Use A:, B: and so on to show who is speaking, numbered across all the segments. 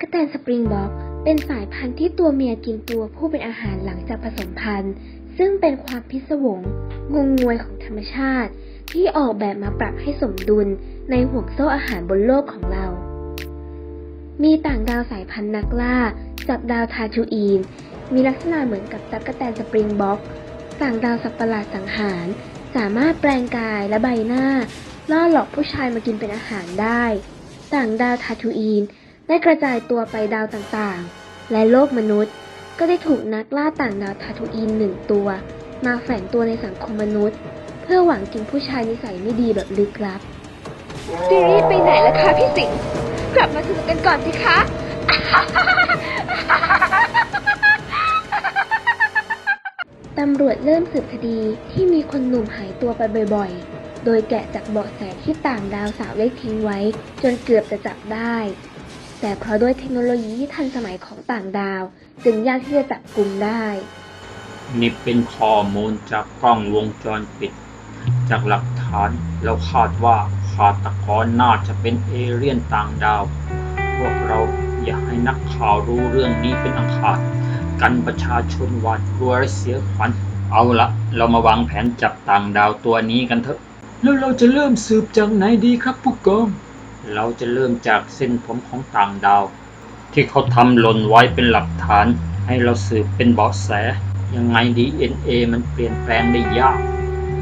A: กแตนสปริงบ็อกเป็นสายพันธุ์ที่ตัวเมียกินตัวผู้เป็นอาหารหลังจากผสมพันธุ์ ซึ่งเป็นความพิศวงงงงวยของธรรมชาติ ที่ออกแบบมาปรับให้สมดุลในห่วงโซ่อาหารบนโลกของเรา มีต่างดาวสายพันธุ์นักล่าจับดาวทาจูอีน มีลักษณะเหมือนกับตั๊กแตนสปริงบ็อกต่างดาวสัตว์ประหลาดสังหาร สามารถแปลงกายและใบหน้า ล่อหลอกผู้ชายมากินเป็นอาหารได้ ต่างดาวทาทูอีน ได้กระจายตัวไปดาวต่างๆ และโลกมนุษย์ ก็ได้ถูกนักล่าต่างดาวทาทูอีนหนึ่งตัว มาแฝงตัวในสังคมมนุษย์ เพื่อหวังกินผู้ชายนิสัยไม่ดีแบบลึกลับ
B: ซีรีส์ไปไหนล่ะคะพี่สิงห์กลับมาสนุกกันก่อนสิคะ
A: ตำรวจเริ่มสืบคดีที่มีคนหนุ่มหายตัวไปบ่อยๆ โดยแกะจากเบาะแสที่ต่างดาวสาวได้ทิ้งไว้ จนเกือบจะจับได้ แต่เพราะด้วยเทคโนโลยีที่ทันสมัยของต่างดาว จึงยากที่จะจับกลุ่มได้
C: นี่เป็นข้อมูลจากกล้องวงจรปิด จากหลักฐานเราคาดว่าฆาตกรน่าจะเป็นเอเลี่ยนต่างดาว พวกเราอย่าให้นักข่าวรู้เรื่องนี้เป็นอังคารกันประชาชนหวาดกลัวและเสียขวัญเอาละเรามาวางแผนจับต่างดาวตัวนี้กันเถอะ แล้วเราจะเริ่มสืบจากไหนดีครับผู้กอง เราจะเริ่มจากเส้นผมของต่างดาว ที่เขาทำหล่นไว้เป็นหลักฐาน ให้เราสืบเป็นเบาะแส ยังไง DNA มันเปลี่ยนแปลงได้ยาก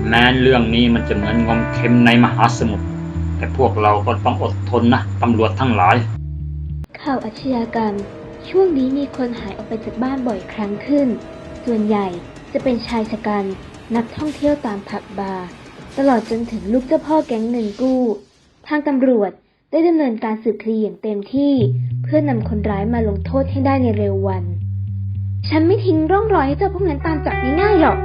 C: แม้เรื่องนี้มันจะเหมือนงมเข็มในมหาสมุทรแต่พวกเราก็ต้องอดทนนะตำรวจทั้งหลาย
A: ข่าวอาชญากรรม ช่วงนี้มีคนหายออกไปจากบ้านบ่อยครั้งขึ้น ส่วนใหญ่จะเป็นชายชะกันนักท่องเที่ยวตามผับบาร์ตลอดจนถึงลูกเจ้าพ่อแก๊งเงินกู้ ทางตำรวจ ได้ดำเนินการสืบคดีอย่างเต็มที่ เพื่อนำคนร้ายมาลงโทษให้ได้ในเร็ววัน ฉันไม่ทิ้งร่องรอยให้เจ้าพวกนั้นตามจับง่ายๆหรอก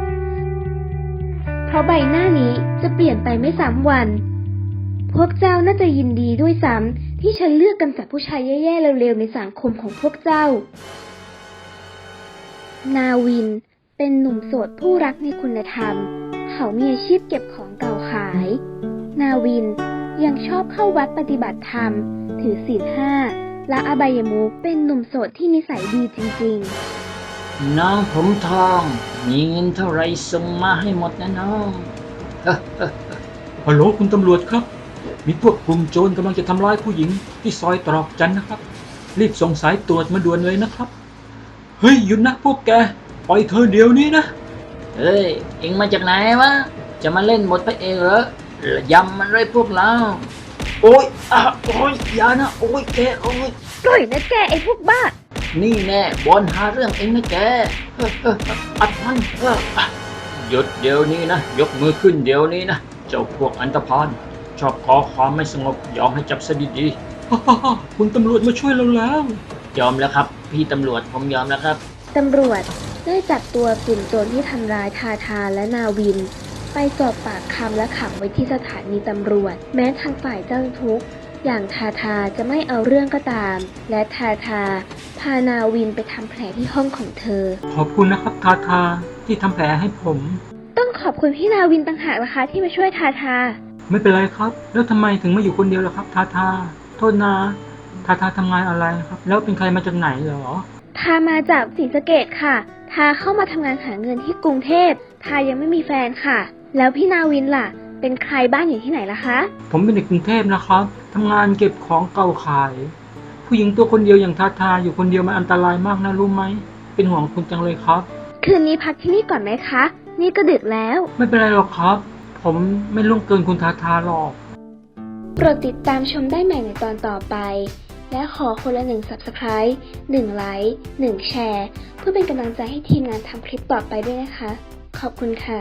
A: เพราะใบหน้านี้จะเปลี่ยนไปไม่สามวัน พวกเจ้าน่าจะยินดีด้วยซ้ำที่ฉันเลือกกำจัดผู้ชายแย่ๆเร็วๆในสังคมของพวกเจ้า นาวินเป็นหนุ่มโสดผู้รักในคุณธรรม เขามีอาชีพเก็บของเก่าขาย นาวิน ยังชอบเข้าวัดปฏิบัติธรรม ถือศีลห้าและอบายมุขเป็นหนุ่มโสดที่นิสัยดีจริงๆ
C: น้องผมทอง มีเงินเท่าไรส่งมาให้หมดนะน้องฮัลโหลคุณตำรวจครับ มีพวกกลุ่มโจรกำลังจะทำร้ายผู้หญิงที่ซอยตรอกจันนะครับ รีบส่งสายตรวจมาด่วนเลยนะครับ เฮ้ยหยุดนะพวกแกปล่อยเธอเดี๋ยวนี้นะ
D: เฮ้ยเอ็งมาจากไหนวะ จะมาเล่นบทพระเอกเหรอ ยำมันเลยพวกเราโอ้ยอะโอ้ยอย่านะโอ้ยแกโอ้ย
B: ปล่อยนะแกไอ้พวกบ้า
D: นี่แน่บอลหาเรื่องเอ็งนะแกเออเออเอออัดมันเอออะ
C: หยุดเดี๋ยวนี้นะยกมือขึ้นเดี๋ยวนี้นะเจ้าพวกอันตพานชอบก่อความไม่สงบยอมให้จับซะดีๆคุณตำรวจมาช่วยเราแล้ว
D: ยอมแล้วครับ พี่ตำรวจผมยอมแล้วครับ
A: ตำรวจได้จับตัวกลุ่มโจรที่ทำร้ายทาทาและนาวิน ไปสอบปากคำและขังไว้ที่สถานีตำรวจ แม้ทางฝ่ายเจ้าทุกข์อย่างทาทาจะไม่เอาเรื่องก็ตาม และทาทา พานาวินไปทำแผลที่ห้องของเธอ
C: ขอบคุณนะครับทาทาที่ทำแผลให้ผม
A: ต้องขอบคุณพี่นาวินต่างหากนะคะที่มาช่วยทาทา
C: ไม่เป็นไรครับ แล้วทำไมถึงมาอยู่คนเดียวล่ะครับทาทา โทษนะทาทาทำงานอะไรครับ แล้วเป็นใครมาจากไหนเหรอ
A: ทามาจากศรีสะเกดค่ะ ทาเข้ามาทำงานหาเงินที่กรุงเทพ ทายังไม่มีแฟนค่ะ แล้วพี่นาวินล่ะ เป็นใครบ้านอยู่ที่ไหนล่ะคะ
C: ผมเป็นเด็กกรุงเทพนะครับทำงานเก็บของเก่าขาย ผู้หญิงตัวคนเดียวอย่างทาทาอยู่คนเดียวมันอันตรายมากนะรู้ไหม เป็นห่วงคุณจังเลยครับ
A: คืนนี้พักที่นี่ก่อนไหมคะ นี่ก็ดึกแล้ว
C: ไม่เป็นไรหรอกครับ ผมไม่ล่วงเกินคุณทาทาหรอก
A: โปรดติดตามชมได้ใหม่ในตอนต่อไป และขอคนละหนึ่ง Subscribe หนึ่งไลค์หนึ่งแชร์ เพื่อเป็นกำลังใจให้ทีมงานทำคลิปต่อไปด้วยนะคะ ขอบคุณค่ะ